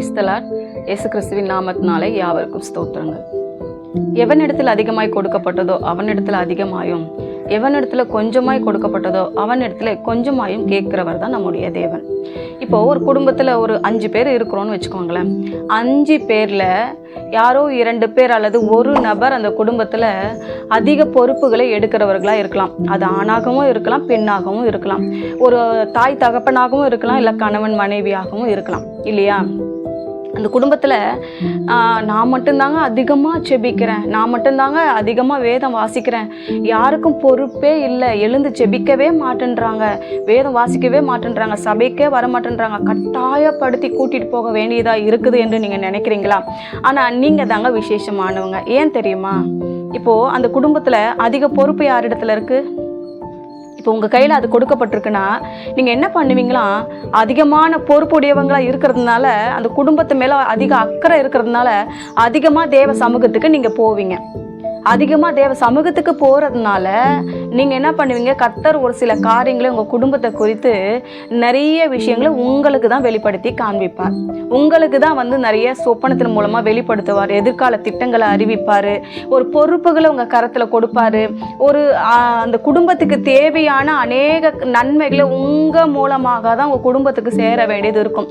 கிரைஸ்தலார் இயேசு கிறிஸ்துவின் நாமத்தினாலே யாவருக்கும் ஸ்தோத்திரங்கள். எவனிடத்தில் அதிகமாய் கொடுக்கப்பட்டதோ அவனிடத்தில் அதிகமாயும் எவனிடத்துல கொஞ்சமாய் கொடுக்கப்பட்டதோ அவனிடத்துல கொஞ்சமாயும் கேட்கிறவர் தான் நம்முடைய தேவன். இப்போ ஒரு குடும்பத்தில் ஒரு அஞ்சு பேர் இருக்கிறோன்னு வச்சுக்கோங்களேன். அஞ்சு பேரில் யாரோ இரண்டு பேர் அல்லது ஒரு நபர் அந்த குடும்பத்தில் அதிக பொறுப்புகளை எடுக்கிறவர்களாக இருக்கலாம். அது ஆணாகவும் இருக்கலாம் பெண்ணாகவும் இருக்கலாம். ஒரு தாய் தகப்பனாகவும் இருக்கலாம் இல்லை கணவன் மனைவியாகவும் இருக்கலாம். இல்லையா? அந்த குடும்பத்தில் நான் மட்டும்தாங்க அதிகமாக செபிக்கிறேன். நான் மட்டும்தாங்க அதிகமாக வேதம் வாசிக்கிறேன். யாருக்கும் பொறுப்பே இல்லை. எழுந்து செபிக்கவே மாட்டேன்றாங்க. வேதம் வாசிக்கவே மாட்டேன்றாங்க. சபைக்கே வர மாட்டேன்றாங்க கட்டாயப்படுத்தி கூட்டிகிட்டு போக வேண்டியதாக இருக்குது என்று நீங்கள் நினைக்கிறீங்களா? ஆனால் நீங்கள் தாங்க விசேஷமானவங்க. ஏன் தெரியுமா? இப்போது அந்த குடும்பத்தில் அதிக பொறுப்பு யாரிடத்துல இருக்குது இப்போ உங்கள் கையில் அது கொடுக்கப்பட்டிருக்குன்னா நீங்கள் என்ன பண்ணுவீங்களா? அதிகமான பொறுப்புடையவங்களாக இருக்கிறதுனால அந்த குடும்பத்து மேலே அதிக அக்கறை இருக்கிறதுனால அதிகமாக தேவ சமூகத்துக்கு நீங்கள் போவீங்க. அதிகமாக தேவ சமூகத்துக்கு போகிறதுனால நீங்கள் என்ன பண்ணுவீங்க? கத்தர் ஒரு சில காரியங்களை உங்கள் குடும்பத்தை குறித்து நிறைய விஷயங்களை உங்களுக்கு தான் வெளிப்படுத்தி காண்பிப்பார். உங்களுக்கு தான் வந்து நிறைய சொப்பனத்தின் மூலமாக வெளிப்படுத்துவார் எதிர்கால திட்டங்களை அறிவிப்பார் ஒரு பொறுப்புகளை உங்கள் கரத்தில் கொடுப்பாரு ஒரு அந்த குடும்பத்துக்கு தேவையான அநேக நன்மைகளை உங்கள் மூலமாக தான் உங்கள் குடும்பத்துக்கு சேர வேண்டியது இருக்கும்.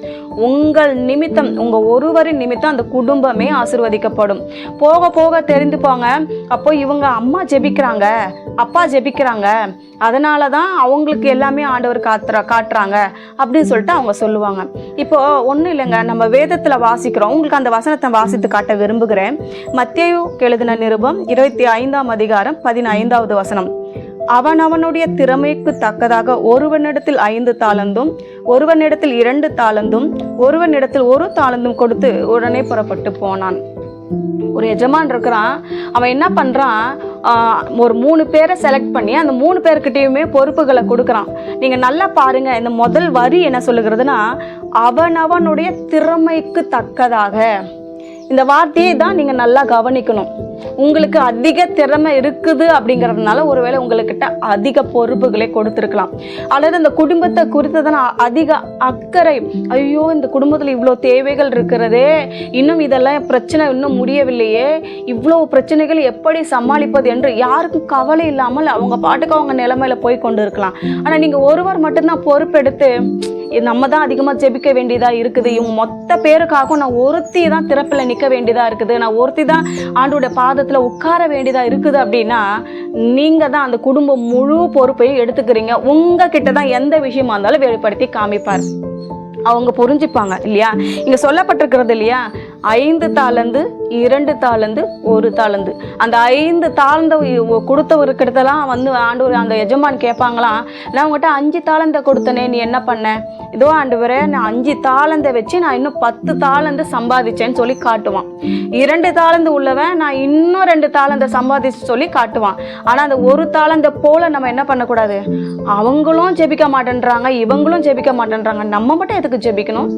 உங்கள் நிமித்தம் உங்கள் ஒருவரின் நிமித்தம் அந்த குடும்பமே ஆசிர்வதிக்கப்படும். போக போக தெரிந்து போங்க அப்போ இவங்க அம்மா ஜெபிக்கிறாங்க. அப்பா ஜெபிக்கிறாங்க. அதனால தான் அவங்களுக்கு எல்லாமே ஆண்டவர் காத்துறா காட்டுறாங்க அப்படின்னு சொல்லிட்டு அவங்க சொல்லுவாங்க. இப்போ ஒன்றும் இல்லைங்க நம்ம வேதத்தில் வாசிக்கிறோம். உங்களுக்கு அந்த வசனத்தை வாசித்து காட்ட விரும்புகிறேன். மத்தேயு எழுதின நிருபம் இருபத்தி ஐந்தாம் அதிகாரம் பதினைந்தாவது வசனம். அவன் அவனுடைய திறமைக்கு தக்கதாக ஒருவனிடத்தில் ஐந்து தாளந்தும் ஒருவனிடத்தில் இரண்டு தாளந்தும் ஒருவனிடத்தில் ஒரு தாளந்தும் கொடுத்து உடனே புறப்பட்டு போனான். ஒரு எஜமான் இருக்கிறான். அவன் என்ன பண்ணுறான் ஒரு மூணு பேரை செலக்ட் பண்ணி அந்த மூணு பேர்கிட்டையுமே பொறுப்புகளை கொடுக்குறான். நீங்கள் நல்லா பாருங்கள் இந்த முதல் வரி என்ன சொல்லுகிறதுனா அவனவனுடைய திறமைக்கு தக்கதாக. இந்த வார்த்தையை தான் நீங்கள் நல்லா கவனிக்கணும். உங்களுக்கு அதிக திறமை இருக்குது அப்படிங்கிறதுனால ஒருவேளை உங்கள்கிட்ட அதிக பொறுப்புகளை கொடுத்துருக்கலாம். அல்லது அந்த குடும்பத்தை குறித்ததான அதிக அக்கறை ஐயோ இந்த குடும்பத்தில் இவ்வளோ தேவைகள் இருக்கிறதே இன்னும் இதெல்லாம் பிரச்சனை இன்னும் முடியவில்லையே இவ்வளோ பிரச்சனைகள் எப்படி சமாளிப்பது என்று யாருக்கும் கவலை இல்லாமல் அவங்க பாட்டுக்கு அவங்க நிலைமையில போய் கொண்டு இருக்கலாம் ஆனால் நீங்கள் ஒருவர் மட்டும்தான் பொறுப்பெடுத்து நம்ம தான் அதிகமாக ஜெபிக்க வேண்டியதாக இருக்குது. இவங்க மொத்த பேருக்காகவும் நான் ஒருத்தி தான் திறப்பில் நிற்க வேண்டியதாக இருக்குது. நான் ஒருத்தி தான் ஆண்டோட பாதத்தில் உட்கார வேண்டியதாக இருக்குது அப்படின்னா நீங்கள் தான் அந்த குடும்பம் முழு பொறுப்பையும் எடுத்துக்கிறீங்க. உங்ககிட்ட தான் எந்த விஷயமா இருந்தாலும் வெளிப்படுத்தி காமிப்பார். அவங்க புரிஞ்சுப்பாங்க இல்லையா? இங்கே சொல்லப்பட்டிருக்கிறது இல்லையா? ஐந்து தாளந்து இரண்டு தாளந்து ஒரு தாளந்து. அந்த ஐந்து தாழ்ந்த கொடுத்தவர்கிட்டலாம் வந்து ஆண்டவர் அந்த எஜமான் கேட்பாங்களாம் நான் உங்ககிட்ட அஞ்சு தாளந்த கொடுத்தனே நீ என்ன பண்ண? இதோ ஆண்டவரே நான் அஞ்சு தாளந்தை வச்சு நான் இன்னும் பத்து தாளந்து சம்பாதிச்சேன்னு சொல்லி காட்டுவான். இரண்டு தாளந்து உள்ளவன் நான் இன்னும் ரெண்டு தாளந்தை சம்பாதிச்சு சொல்லி காட்டுவான். ஆனா அந்த ஒரு தாளந்தை போல நம்ம என்ன பண்ணக்கூடாது? அவங்களும் ஜெபிக்க மாட்டேன்றாங்க இவங்களும் ஜெபிக்க மாட்டேன்றாங்க. நம்ம மட்டும் எதுக்கு ஜெபிக்கணும்?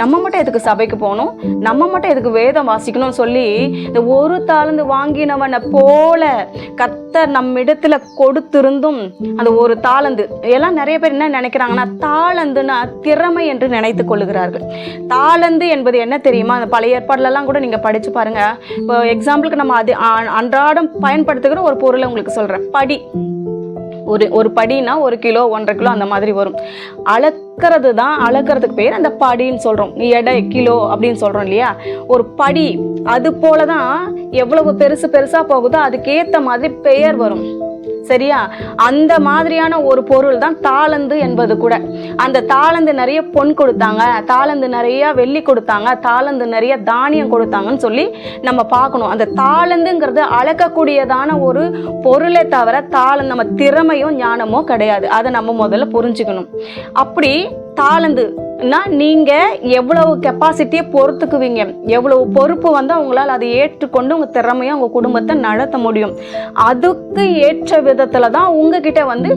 நம்ம மட்டும் எதுக்கு சபைக்கு போகணும்? நம்ம மட்டும் எதுக்கு வேதம் வாசிக்கணும்னு சொல்லி இந்த ஒரு தாளந்து வாங்கினவனை போல கத் கத்தர் நம்மிடத்துல கொடுத்திருந்தும் அந்த ஒரு தாளந்து எல்லாம் நிறைய பேர் என்ன நினைக்கிறாங்கன்னா தாளந்துன்னா திறமை என்று நினைத்து கொள்ளுகிறார்கள். தாளந்து என்பது என்ன தெரியுமா? அந்த பழைய ஏற்பாடுலலாம் கூட நீங்கள் படித்து பாருங்கள் இப்போ எக்ஸாம்பிளுக்கு நம்ம அது அன்றாடம் பயன்படுத்துகிற ஒரு பொருளை உங்களுக்கு சொல்கிறேன் படி. ஒரு ஒரு படினா ஒரு கிலோ ஒன்றரை கிலோ அந்த மாதிரி வரும். அளக்கிறது தான் அளக்கிறதுக்கு பேர் அந்த படின்னு சொல்கிறோம் எடை கிலோ அப்படின்னு சொல்கிறோம் இல்லையா? ஒரு படி அது போல தான் எவ்வளவு பெருசு பெருசாக போகுதோ அதுக்கேற்ற மாதிரி பெயர் வரும். சரியா? அந்த மாதிரியான ஒரு பொருள் தான் தாளந்து என்பது கூட. அந்த தாளந்து நிறைய பொன் கொடுத்தாங்க. தாளந்து நிறைய வெள்ளி கொடுத்தாங்க. தாளந்து நிறைய தானியம் கொடுத்தாங்கன்னு சொல்லி நம்ம பார்க்கணும். அந்த தாளந்துங்கிறது அளக்கக்கூடியதான ஒரு பொருளை தவிர தாளந்து நம்ம திறமையோ ஞானமோ கிடையாது. அதை நம்ம முதல்ல புரிஞ்சுக்கணும். அப்படி தாளந்து நீங்கள் எவ்வளவு கெப்பாசிட்டியை பொறுத்துக்குவீங்க. எவ்வளவு பொறுப்பு வந்து அவங்களால் அதை ஏற்றுக்கொண்டு உங்கள் திறமையை உங்கள் குடும்பத்தை நடத்த முடியும். அதுக்கு ஏற்ற விதத்தில் தான் உங்ககிட்ட வந்து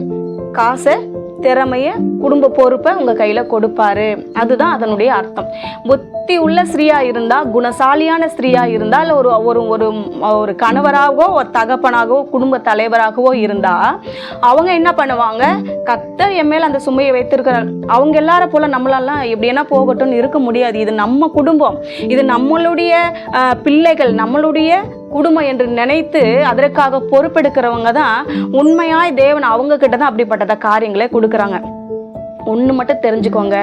காசை திறமையை குடும்ப பொறுப்பை உங்கள் கையில் கொடுப்பாரு. அதுதான் அதனுடைய அர்த்தம். புத்தி உள்ள ஸ்திரீயா இருந்தால் குணசாலியான ஸ்திரீயா இருந்தால் ஒரு ஒரு ஒரு ஒரு கணவராகவோ ஒரு தகப்பனாகவோ குடும்ப தலைவராகவோ இருந்தால் அவங்க என்ன பண்ணுவாங்க? கத்தர் என் மேல அந்த சுமையை வைத்திருக்கிறார். அவங்க எல்லார போல நம்மளெல்லாம் எப்படின்னா போகட்டும்னு இருக்க முடியாது. இது நம்ம குடும்பம். இது நம்மளுடைய பிள்ளைகள் நம்மளுடைய குடும்பம் என்று நினைத்து அதற்காக பொறுப்பெடுக்கிறவங்க தான் உண்மையாய் தேவன் அவங்க கிட்ட தான் அப்படிப்பட்ட காரியங்களை கொடுக்குறாங்க. ஒன்று மட்டும் தெரிஞ்சுக்கோங்க.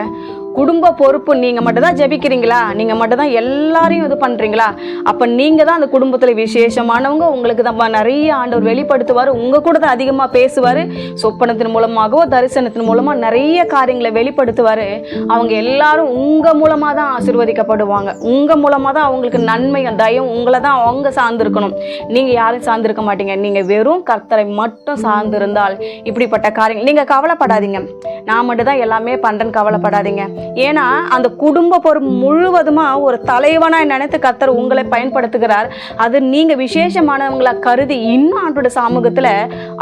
குடும்ப பொறுப்பு நீங்கள் மட்டும் தான் ஜெபிக்கிறீங்களா? நீங்கள் மட்டும் தான் எல்லாரையும் இது பண்ணுறீங்களா அப்போ நீங்கள் தான் அந்த குடும்பத்தில் விசேஷமானவங்க உங்களுக்கு தான் நிறைய ஆண்டவர் வெளிப்படுத்துவார் உங்கள் கூட தான் அதிகமாக பேசுவார். சொப்பனத்தின் மூலமாகவோ தரிசனத்தின் மூலமாக நிறைய காரியங்களை வெளிப்படுத்துவார். அவங்க எல்லாரும் உங்கள் மூலமாக தான் ஆசீர்வதிக்கப்படுவாங்க. உங்கள் மூலமாக தான் அவங்களுக்கு நன்மை தயம் உங்களை தான் அவங்க சார்ந்திருக்கணும். நீங்கள் யாரும் சார்ந்திருக்க மாட்டீங்க. நீங்கள் வெறும் கர்த்தரை மட்டும் சார்ந்திருந்தால் இப்படிப்பட்ட காரியங்கள் நீங்கள் கவலைப்படாதீங்க. நான் மட்டும் தான் எல்லாமே பண்ணுறேன்னு கவலைப்படாதீங்க. ஏன்னா அந்த குடும்ப பொறுப்பு முழுவதுமாக ஒரு தலைவனாய் நினைத்து கத்தர் உங்களை பயன்படுத்துகிறார். அது நீங்கள் விசேஷமானவங்களாக கருதி இன்னும் ஆண்டோட சமூகத்தில்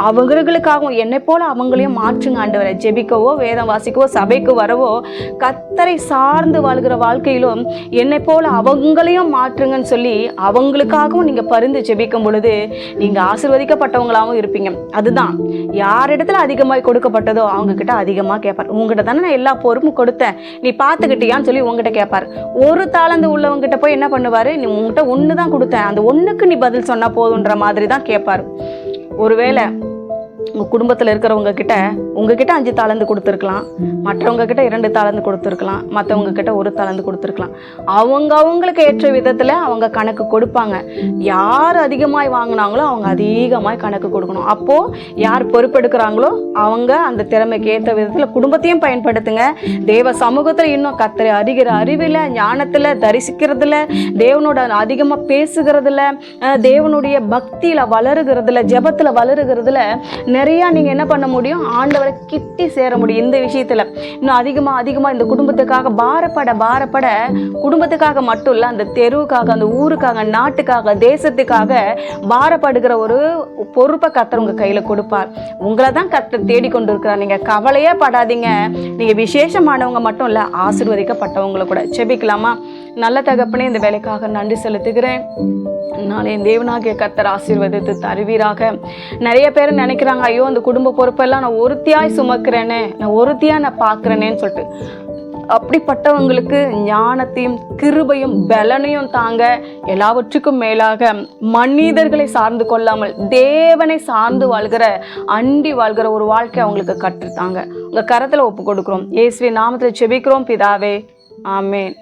அவங்களுக்காகவும் என்னை போல அவங்களையும் மாற்றுங்க ஆண்டவரை. ஜெபிக்கவோ வேதம் வாசிக்கவோ சபைக்கு வரவோ கத்தரை சார்ந்து வாழ்கிற வாழ்க்கையிலும் என்னை போல அவங்களையும் மாற்றுங்கன்னு சொல்லி அவங்களுக்காகவும் நீங்கள் பரிந்து ஜெபிக்கும் பொழுது நீங்கள் ஆசீர்வதிக்கப்பட்டவங்களாகவும் இருப்பீங்க. அதுதான். யாரிடத்துல அதிகமாக கொடுக்கப்பட்டதோ அவங்க கிட்ட அதிகமாக கேட்பார் உங்ககிட்ட தானே நான் எல்லா பொறுப்பும் கொடுத்தேன். நீ பார்த்துக்கிட்டியான்னு சொல்லி உங்ககிட்ட கேட்பார் ஒரு தாளந்து உள்ளவங்கிட்ட போய் என்ன பண்ணுவார்? நீ உங்ககிட்ட ஒன்று தான் கொடுத்தேன். அந்த ஒன்றுக்கு நீ பதில் சொன்னால் போதுன்ற மாதிரி தான் கேட்பார் ஒருவேளை உங்கள் குடும்பத்தில் இருக்கிறவங்க கிட்ட உங்ககிட்ட அஞ்சு தாளந்து கொடுத்துருக்கலாம். மற்றவங்க கிட்ட இரண்டு தாளந்து கொடுத்துருக்கலாம். மற்றவங்க கிட்ட ஒரு தாளந்து கொடுத்துருக்கலாம். அவங்க அவங்களுக்கு ஏற்ற விதத்தில் அவங்க கணக்கு கொடுப்பாங்க. யார் அதிகமாய் வாங்கினாங்களோ அவங்க அதிகமாய் கணக்கு கொடுக்கணும். அப்போது யார் பொறுப்பெடுக்கிறாங்களோ அவங்க அந்த திறமைக்கு ஏற்ற விதத்தில் குடும்பத்தையும் பயன்படுத்துங்க. தேவ சமூகத்தில் இன்னும் கத்தரை அறிகிற அறிவில் ஞானத்தில் தரிசிக்கிறதுல தேவனோட அதிகமாக பேசுகிறதுல தேவனுடைய பக்தியில் வளருகிறதுல ஜெபத்தில் வளருகிறதுல நிறையா நீங்கள் என்ன பண்ண முடியும்? ஆண்டவரை கிட்டி சேர முடியும் இந்த விஷயத்தில். இன்னும் அதிகமாக அதிகமாக இந்த குடும்பத்துக்காக பாரப்பட பாரப்பட குடும்பத்துக்காக மட்டும் இல்லை அந்த தெருவுக்காக அந்த ஊருக்காக நாட்டுக்காக தேசத்துக்காக பாரப்படுகிற ஒரு பொறுப்பை கத்தர் உங்கள் கையில் கொடுப்பார். உங்களை தான் கத்தர் தேடிக்கொண்டு இருக்கிறார் நீங்கள் கவலையே படாதீங்க. நீங்கள் விசேஷமானவங்க மட்டும் இல்லை ஆசிர்வதிக்கப்பட்டவங்களை கூட. செபிக்கலாமா நல்ல தகப்பனே இந்த வேலைக்காக நன்றி செலுத்துகிறேன். நாளே என் தேவனாகிய கர்த்தர் ஆசீர்வதித்து தருவீராக. நிறைய பேர் நினைக்கிறாங்க ஐயோ அந்த குடும்ப பொறுப்பெல்லாம் நான் ஒருத்தியாய் சுமக்கிறேனே நான் ஒருத்தியாக நான் பார்க்குறேனேன்னு சொல்லிட்டு. அப்படிப்பட்டவங்களுக்கு ஞானத்தையும் கிருபையும் பலனையும் தாங்க எல்லாவற்றுக்கும் மேலாக மனிதர்களை சார்ந்து கொள்ளாமல் தேவனை சார்ந்து வாழ்கிற அண்டி வாழ்கிற ஒரு வாழ்க்கை அவங்களுக்கு கற்றுத்தாங்க. உங்கள் கரத்தில் ஒப்பு கொடுக்குறோம். ஏசுவி நாமத்தில் செபிக்கிறோம். பிதாவே ஆமேன்.